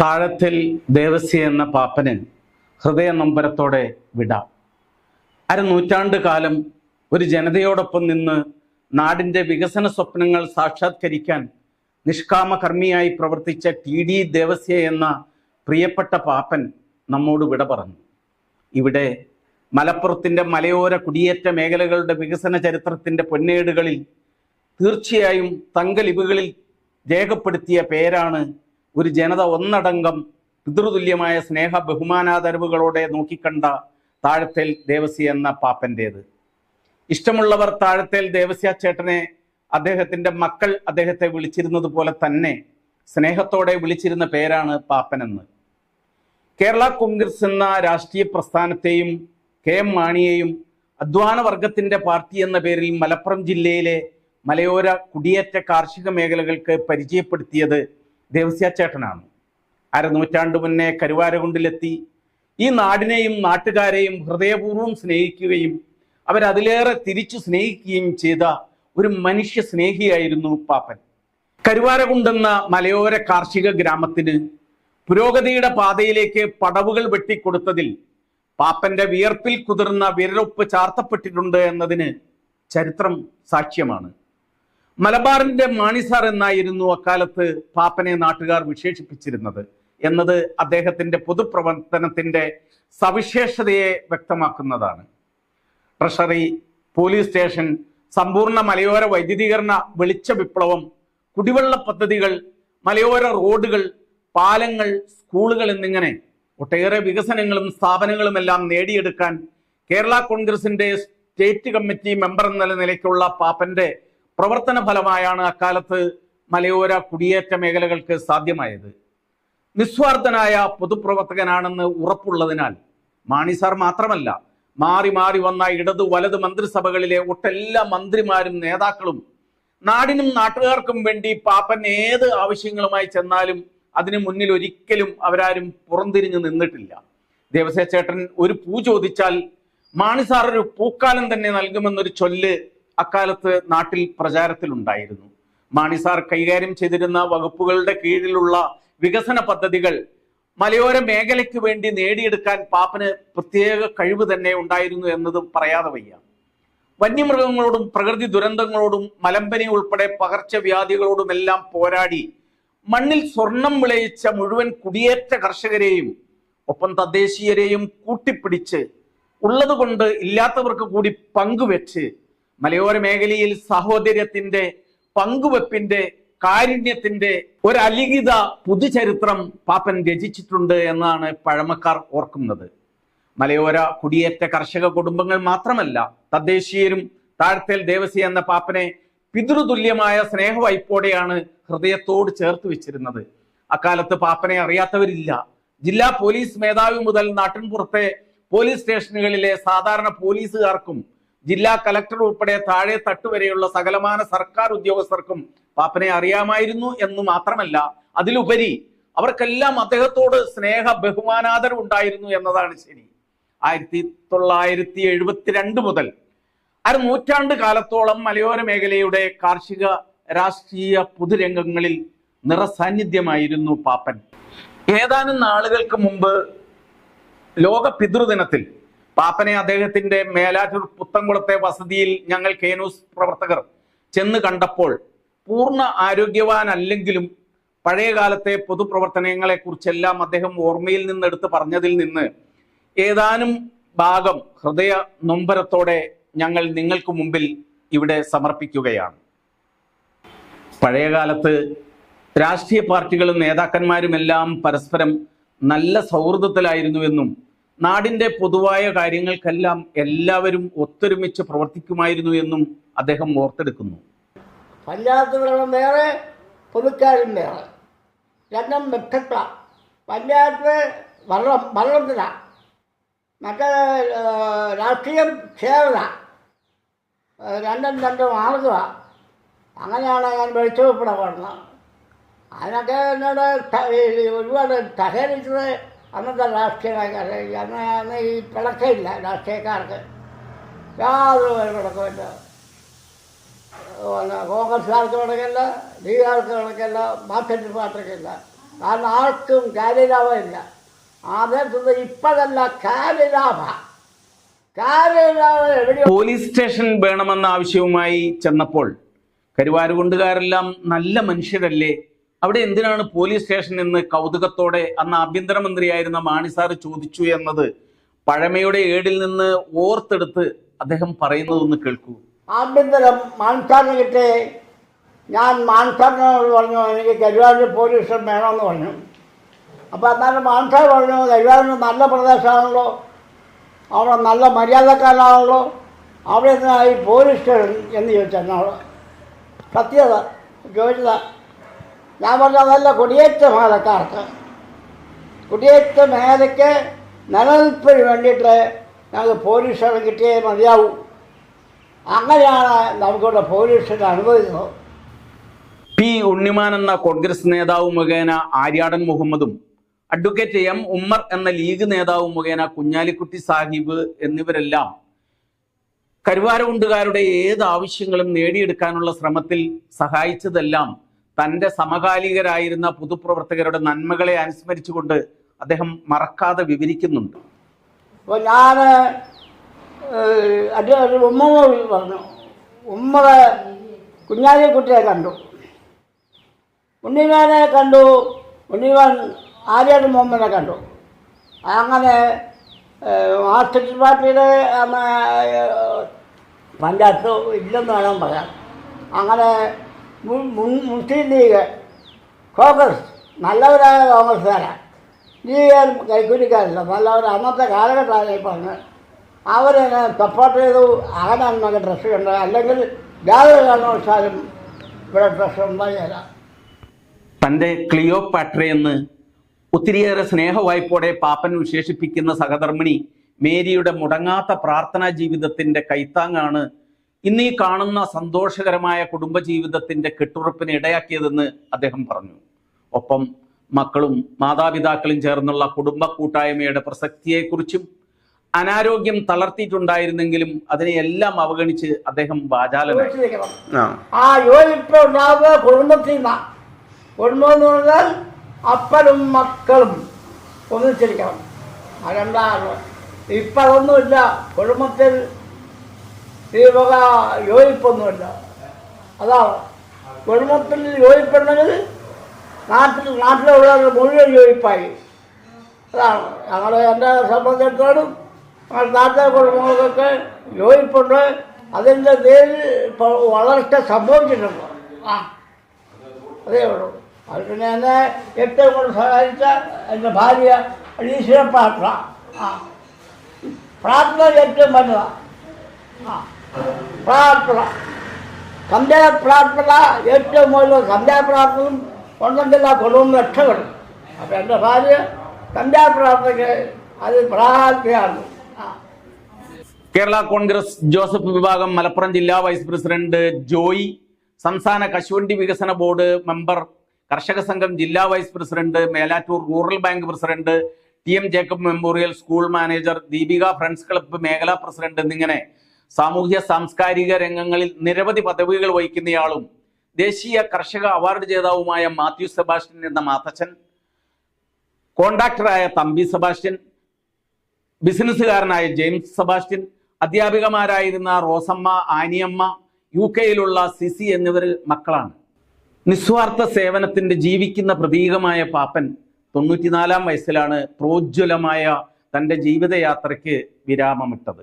താഴത്തിൽ ദേവസ്യ എന്ന പാപ്പന് ഹൃദയ നമ്പരത്തോടെ വിട. അര നൂറ്റാണ്ട് കാലം ഒരു ജനതയോടൊപ്പം നിന്ന് നാടിന്റെ വികസന സ്വപ്നങ്ങൾ സാക്ഷാത്കരിക്കാൻ നിഷ്കാമ കർമ്മിയായി പ്രവർത്തിച്ച ടി ഡി ദേവസ്യ എന്ന പ്രിയപ്പെട്ട പാപ്പൻ നമ്മോട് വിട പറഞ്ഞു. ഇവിടെ മലപ്പുറത്തിന്റെ മലയോര കുടിയേറ്റ മേഖലകളുടെ വികസന ചരിത്രത്തിന്റെ പൊന്നേടുകളിൽ തീർച്ചയായും തങ്കലിപുകളിൽ രേഖപ്പെടുത്തിയ പേരാണ് ഒരു ജനത ഒന്നടങ്കം പിതൃതുല്യമായ സ്നേഹ ബഹുമാനാദരവുകളോടെ നോക്കിക്കണ്ട താഴത്തേൽ ദേവസ്യ എന്ന പാപ്പന്റേത്. ഇഷ്ടമുള്ളവർ താഴത്തേൽ ദേവസ്യ ചേട്ടനെ അദ്ദേഹത്തിന്റെ മക്കൾ അദ്ദേഹത്തെ വിളിച്ചിരുന്നത് പോലെ തന്നെ സ്നേഹത്തോടെ വിളിച്ചിരുന്ന പേരാണ് പാപ്പനെന്ന്. കേരള കോൺഗ്രസ് എന്ന രാഷ്ട്രീയ പ്രസ്ഥാനത്തെയും കെ എം മാണിയെയും അധ്വാന വർഗത്തിന്റെ പാർട്ടി എന്ന പേരിൽ മലപ്പുറം ജില്ലയിലെ മലയോര കുടിയേറ്റ കാർഷിക മേഖലകൾക്ക് പരിചയപ്പെടുത്തിയത് ദേവസ്യ ചേട്ടനാണ് അരനൂറ്റാണ്ട് മുന്നേ കരുവാരകുണ്ടിലെത്തി. ഈ നാടിനെയും നാട്ടുകാരെയും ഹൃദയപൂർവം സ്നേഹിക്കുകയും അവരതിലേറെ തിരിച്ചു സ്നേഹിക്കുകയും ചെയ്ത ഒരു മനുഷ്യ സ്നേഹിയായിരുന്നു പാപ്പൻ. കരുവാരകുണ്ടെന്ന മലയോര കാർഷിക ഗ്രാമത്തിന് പുരോഗതിയുടെ പാതയിലേക്ക് പടവുകൾ വെട്ടിക്കൊടുത്തതിൽ പാപ്പന്റെ വിയർപ്പിൽ കുതിർന്ന വിരലൊപ്പ് ചാർത്തപ്പെട്ടിട്ടുണ്ട് എന്നതിന് ചരിത്രം സാക്ഷ്യമാണ്. മലബാറിന്റെ മാണിസാർ എന്നായിരുന്നു അക്കാലത്ത് പാപ്പനെ നാട്ടുകാർ വിശേഷിപ്പിച്ചിരുന്നത് എന്നത് അദ്ദേഹത്തിന്റെ പൊതുപ്രവർത്തനത്തിന്റെ സവിശേഷതയെ വ്യക്തമാക്കുന്നതാണ്. ട്രഷറി പോലീസ് സ്റ്റേഷൻ സമ്പൂർണ മലയോര വൈദ്യുതീകരണ വെളിച്ച വിപ്ലവം കുടിവെള്ള പദ്ധതികൾ മലയോര റോഡുകൾ പാലങ്ങൾ സ്കൂളുകൾ എന്നിങ്ങനെ ഒട്ടേറെ വികസനങ്ങളും സ്ഥാപനങ്ങളും എല്ലാം നേടിയെടുക്കാൻ കേരള കോൺഗ്രസിന്റെ സ്റ്റേറ്റ് കമ്മിറ്റി മെമ്പർ എന്ന നിലയ്ക്കുള്ള പാപ്പന്റെ പ്രവർത്തന ഫലമായാണ് അക്കാലത്ത് മലയോര കുടിയേറ്റ മേഖലകൾക്ക് സാധ്യമായത്. നിസ്വാർത്ഥനായ പൊതുപ്രവർത്തകനാണെന്ന് ഉറപ്പുള്ളതിനാൽ മാണി സാർ മാത്രമല്ല മാറി മാറി വന്ന ഇടതു വലത് മന്ത്രിസഭകളിലെ ഒട്ടെല്ലാ മന്ത്രിമാരും നേതാക്കളും നാടിനും നാട്ടുകാർക്കും വേണ്ടി പാപ്പൻ ഏത് ആവശ്യങ്ങളുമായി ചെന്നാലും അതിന് മുന്നിൽ ഒരിക്കലും അവരാരും പുറംതിരിഞ്ഞു നിന്നിട്ടില്ല. ദേവസ്യ ചേട്ടൻ ഒരു പൂ ചോദിച്ചാൽ മാണി സാർ ഒരു പൂക്കാലം തന്നെ നൽകുമെന്നൊരു ചൊല്ല് അക്കാലത്ത് നാട്ടിൽ പ്രചാരത്തിലുണ്ടായിരുന്നു. മാണി സാർ കൈകാര്യം ചെയ്തിരുന്ന വകുപ്പുകളുടെ കീഴിലുള്ള വികസന പദ്ധതികൾ മലയോര മേഖലയ്ക്ക് വേണ്ടി നേടിയെടുക്കാൻ പാപ്പന് പ്രത്യേക കഴിവ് തന്നെ ഉണ്ടായിരുന്നു എന്നതും പറയാതെ വയ്യ. വന്യമൃഗങ്ങളോടും പ്രകൃതി ദുരന്തങ്ങളോടും മലമ്പനി ഉൾപ്പെടെ പകർച്ചവ്യാധികളോടുമെല്ലാം പോരാടി മണ്ണിൽ സ്വർണം വിളയിച്ച മുഴുവൻ കുടിയേറ്റ കർഷകരെയും ഒപ്പം തദ്ദേശീയരെയും കൂട്ടിപ്പിടിച്ച് ഉള്ളതുകൊണ്ട് ഇല്ലാത്തവർക്ക് കൂടി പങ്കുവെച്ച് മലയോര മേഖലയിൽ സഹോദര്യത്തിന്റെ പങ്കുവെപ്പിന്റെ കാരുണ്യത്തിന്റെ ഒരു പുതുചരിത്രം പാപ്പൻ രചിച്ചിട്ടുണ്ട് എന്നാണ് പഴമക്കാർ ഓർക്കുന്നത്. മലയോര കുടിയേറ്റ കർഷക കുടുംബങ്ങൾ മാത്രമല്ല തദ്ദേശീയരും താഴ്ത്തേൽ ദേവസി എന്ന പാപ്പനെ പിതൃതുല്യമായ സ്നേഹവായ്പോടെയാണ് ഹൃദയത്തോട് ചേർത്ത് വെച്ചിരുന്നത്. അക്കാലത്ത് പാപ്പനെ അറിയാത്തവരില്ല. ജില്ലാ പോലീസ് മേധാവി മുതൽ നാട്ടിൻപുറത്തെ പോലീസ് സ്റ്റേഷനുകളിലെ സാധാരണ പോലീസുകാർക്കും ജില്ലാ കലക്ടർ ഉൾപ്പെടെ താഴെ തട്ടുവരെയുള്ള സകലമാന സർക്കാർ ഉദ്യോഗസ്ഥർക്കും പാപ്പനെ അറിയാമായിരുന്നു എന്ന് മാത്രമല്ല അതിലുപരി അവർക്കെല്ലാം അദ്ദേഹത്തോട് സ്നേഹ ബഹുമാനാദരം ഉണ്ടായിരുന്നു എന്നതാണ് ശരി. ആയിരത്തി തൊള്ളായിരത്തി എഴുപത്തിരണ്ട് മുതൽ അര നൂറ്റാണ്ട് കാലത്തോളം മലയോര മേഖലയുടെ കാർഷിക രാഷ്ട്രീയ പൊതുരംഗങ്ങളിൽ നിറസാന്നിധ്യമായിരുന്നു പാപ്പൻ. ഏതാനും നാളുകൾക്ക് മുമ്പ് ലോക പിതൃദിനത്തിൽ പാപ്പനെ അദ്ദേഹത്തിന്റെ മേലാറ്റൂർ പുത്തൻകുളത്തെ വസതിയിൽ ഞങ്ങൾ കേനൂസ് പ്രവർത്തകർ ചെന്ന് കണ്ടപ്പോൾ പൂർണ ആരോഗ്യവാനല്ലെങ്കിലും പഴയ കാലത്തെ പൊതുപ്രവർത്തനങ്ങളെ കുറിച്ചെല്ലാം അദ്ദേഹം ഓർമ്മയിൽ നിന്നെടുത്ത് പറഞ്ഞതിൽ നിന്ന് ഏതാനും ഭാഗം ഹൃദയ നൊമ്പരത്തോടെ ഞങ്ങൾ നിങ്ങൾക്ക് മുമ്പിൽ ഇവിടെ സമർപ്പിക്കുകയാണ്. പഴയകാലത്ത് രാഷ്ട്രീയ പാർട്ടികളും നേതാക്കന്മാരുമെല്ലാം പരസ്പരം നല്ല സൗഹൃദത്തിലായിരുന്നുവെന്നും നാടിന്റെ പൊതുവായ കാര്യങ്ങൾക്കെല്ലാം എല്ലാവരും ഒത്തൊരുമിച്ച് പ്രവർത്തിക്കുമായിരുന്നു എന്നും അദ്ദേഹം ഓർത്തെടുക്കുന്നു. പഞ്ചായത്ത് വെള്ളം വേറെ പുതുക്കാരും വേറെ. രണ്ടും വ്യത്യസ്ത. പഞ്ചായത്ത് വെള്ളം വള്ളത്തില മറ്റേ രാഷ്ട്രീയം ചേർന്ന രണ്ടും രണ്ടും ആളുക അങ്ങനെയാണ് ഞാൻ വെളിച്ചപ്പെടെ പറഞ്ഞത്. അതിനൊക്കെ എന്നോട് ഒരുപാട് സഹകരിച്ചത് അന്നത്തെ രാഷ്ട്രീയക്കാരെ അന്ന് അന്ന് ഈ പിളക്കമില്ല രാഷ്ട്രീയക്കാർക്ക്. യാതൊരു പിളക്കമില്ല പിന്നെ കോൺഗ്രസ്സുകാർക്ക് കിടക്കില്ല ലീഗുകാർക്ക് കിടക്കില്ല മാർക്കറ്റ് പാർട്ടിക്കില്ല. കാരണം ആർക്കും കാര്യലാഭമില്ല അതേസമയത്ത് ഇപ്പോഴല്ല കാര്യലാഭ പോലീസ് സ്റ്റേഷൻ വേണമെന്ന ആവശ്യവുമായി ചെന്നപ്പോൾ കരുവാരുകൊണ്ടുകാരെല്ലാം നല്ല മനുഷ്യരല്ലേ അവിടെ എന്തിനാണ് പോലീസ് സ്റ്റേഷൻ എന്ന് കൗതുകത്തോടെ അന്ന് ആഭ്യന്തരമന്ത്രിയായിരുന്ന മാണി സാറ് ചോദിച്ചു എന്നത്? പഴമയുടെ ഏടിൽ നിന്ന് ഓർത്തെടുത്ത് അദ്ദേഹം പറയുന്നതൊന്ന് കേൾക്കൂ. ആഭ്യന്തരം മാൻസാറിന് കിട്ടേ ഞാൻ മാൻസാറിനോട് പറഞ്ഞു എനിക്ക് കരുവാരൂർ പോലീസ് സ്റ്റേഷൻ വേണമെന്ന് പറഞ്ഞു. അപ്പോൾ എന്നാലും മാൻസാർ പറഞ്ഞു കരുവാരൂർ നല്ല പ്രദേശമാണല്ലോ. അവിടെ നല്ല മര്യാദക്കാരാണല്ലോ. അവിടെ നിന്നായി പോലീസ് സ്റ്റേഷൻ എന്ന് ചോദിച്ചു എന്നോട് സത്യത ചോദിച്ചതാ ഞാൻ പറഞ്ഞ നല്ല കുടിയേറ്റ മേലക്കാർക്ക് കുടിയേറ്റ മേലയ്ക്ക് നിലനിൽപ്പിന് വേണ്ടിയിട്ട് ഞങ്ങൾക്ക് പോലീസ് സ്റ്റേഷൻ കിട്ടിയേ മതിയാവൂ. അങ്ങനെയാണ് നമുക്കിവിടെ പോലീസിന് അനുവദിക്കുന്നത് പി. ഉണ്ണിമാൻ എന്ന കോൺഗ്രസ് നേതാവ് മുഖേന ആര്യാടൻ മുഹമ്മദും അഡ്വക്കേറ്റ് എം. ഉമ്മർ എന്ന ലീഗ് നേതാവ് മുഖേന കുഞ്ഞാലിക്കുട്ടി സാഹിബ് എന്നിവരെല്ലാം കരുവാരകുണ്ടുകാരുടെ ഏത് ആവശ്യങ്ങളും നേടിയെടുക്കാനുള്ള ശ്രമത്തിൽ സഹായിച്ചതെല്ലാം തന്റെ സമകാലികരായിരുന്ന പൊതുപ്രവർത്തകരുടെ നന്മകളെ അനുസ്മരിച്ചുകൊണ്ട് അദ്ദേഹം മറക്കാതെ വിവരിക്കുന്നുണ്ട്. അപ്പോൾ ഞാൻ ഉമ്മ പറഞ്ഞു. ഉമ്മറെ കുഞ്ഞാലിക്കുട്ടിയെ കണ്ടു. ഉണ്ണിമാനെ കണ്ടു. ഉണ്ണിമാൻ ആര്യാട് മുഹമ്മദിനെ കണ്ടു. അങ്ങനെ മാർക്സിസ്റ്റ് പാർട്ടിയുടെ പഞ്ചായത്ത് ഇല്ലെന്ന് വേണം പറയാം അങ്ങനെ മുസ്ലിം ലീഗ് കോൺഗ്രസ് നല്ലവരായ കോൺഗ്രസ്സുകാരാണ് ലീഗുകാരും കൈക്കൂലിക്കാരില്ല. നല്ലവർ അന്നത്തെ കാലഘട്ടമാണ് ഈ പറഞ്ഞത് അവരെന്നെ സപ്പോർട്ട് ചെയ്തു. നമുക്ക് ഡ്രസ്സ് കണ്ടത് അല്ലെങ്കിൽ യാതൊരു കാരണവശാലും ഇവിടെ ഡ്രസ്സ് ഉണ്ടായില്ല തന്റെ ക്ലിയോപാട്രയെന്ന് ഒത്തിരിയേറെ സ്നേഹവായ്പോടെ പാപ്പൻ വിശേഷിപ്പിക്കുന്ന സഹധർമ്മിണി മേരിയുടെ മുടങ്ങാത്ത പ്രാർത്ഥനാ ജീവിതത്തിന്റെ കൈത്താങ്ങാണ് ഇന്നീ കാണുന്ന സന്തോഷകരമായ കുടുംബജീവിതത്തിന്റെ കെട്ടുറപ്പിന് ഇടയാക്കിയതെന്ന് അദ്ദേഹം പറഞ്ഞു. ഒപ്പം മക്കളും മാതാപിതാക്കളും ചേർന്നുള്ള കുടുംബ കൂട്ടായ്മയുടെ പ്രസക്തിയെക്കുറിച്ചും അനാരോഗ്യം തളർത്തിയിട്ടുണ്ടായിരുന്നെങ്കിലും അതിനെയെല്ലാം അവഗണിച്ച് അദ്ദേഹം വാചാലനായി. ആ. യോജിപ്പ് കുടുംബത്തിൽ കുടുംബം എന്ന് പറഞ്ഞാൽ അപ്പനും മക്കളും ഒന്നിച്ചിരിക്കണം. അതെന്താണ് ഇപ്പം അതൊന്നുമില്ല കുടുംബത്തിൽ ഈ വക യോജിപ്പൊന്നുമില്ല. അതാണ്. കുടുംബത്തിൽ യോജിപ്പുണ്ടെങ്കിൽ നാട്ടിൽ നാട്ടിലുള്ളവർ മുഴുവൻ യോജിപ്പായി. അതാണ്. ഞങ്ങൾ എന്റെ സംബന്ധിച്ചിടത്തോളം നാട്ടിലെ കുടുംബങ്ങൾക്കൊക്കെ യോജിപ്പുണ്ട്. അതിന്റെ പേരിൽ ഇപ്പോൾ വളർച്ച സംഭവിച്ചിട്ടുണ്ട്. ആ. അതേ ഉള്ളൂ. അത് പിന്നെ എന്നെ ഏറ്റവും കൂടുതൽ സഹായിച്ച എന്റെ ഭാര്യ ഈശ്വര പ്രാർത്ഥന. ആ. പ്രാർത്ഥന ഏറ്റവും വലുതാണ് ആ. പ്രാർത്ഥന. സന്ധ്യാ പ്രാർത്ഥന ഏറ്റവും കൂടുതൽ സന്ധ്യാ പ്രാർത്ഥനയും ഉണ്ടെങ്കിൽ ആ കുടുംബം രക്ഷപ്പെടും അപ്പം എന്റെ ഭാര്യ സന്ധ്യാ പ്രാർത്ഥനയ്ക്ക് അത് പ്രാർത്ഥനയാണ് കേരള കോൺഗ്രസ് ജോസഫ് വിഭാഗം മലപ്പുറം ജില്ലാ വൈസ് പ്രസിഡന്റ് ജോയി സംസ്ഥാന കശുവണ്ടി വികസന ബോർഡ് മെമ്പർ കർഷക സംഘം ജില്ലാ vice president Melattur rural bank president T M Jacob memorial school manager Deepika friends club മേഖലാ പ്രസിഡന്റ് എന്നിങ്ങനെ സാമൂഹ്യ സാംസ്കാരിക രംഗങ്ങളിൽ നിരവധി പദവികൾ വഹിക്കുന്നയാളും ദേശീയ കർഷക അവാർഡ് ജേതാവുമായ മാത്യു സെബാസ്റ്റ്യൻ എന്ന മാത്തച്ഛൻ കോൺട്രാക്ടറായ തമ്പി സെബാസ്റ്റ്യൻ ബിസിനസ്സുകാരനായ ജെയിംസ് സെബാസ്റ്റ്യൻ അധ്യാപികമാരായിരുന്ന റോസമ്മ ആനിയമ്മ യു കെയിലുള്ള സിസി എന്നിവർ മക്കളാണ്. നിസ്വാർത്ഥ സേവനത്തിന്റെ ജീവിക്കുന്ന പ്രതീകമായ പാപ്പൻ തൊണ്ണൂറ്റിനാലാം വയസ്സിലാണ് പ്രോജ്വലമായ തന്റെ ജീവിതയാത്രയ്ക്ക് വിരാമമിട്ടത്.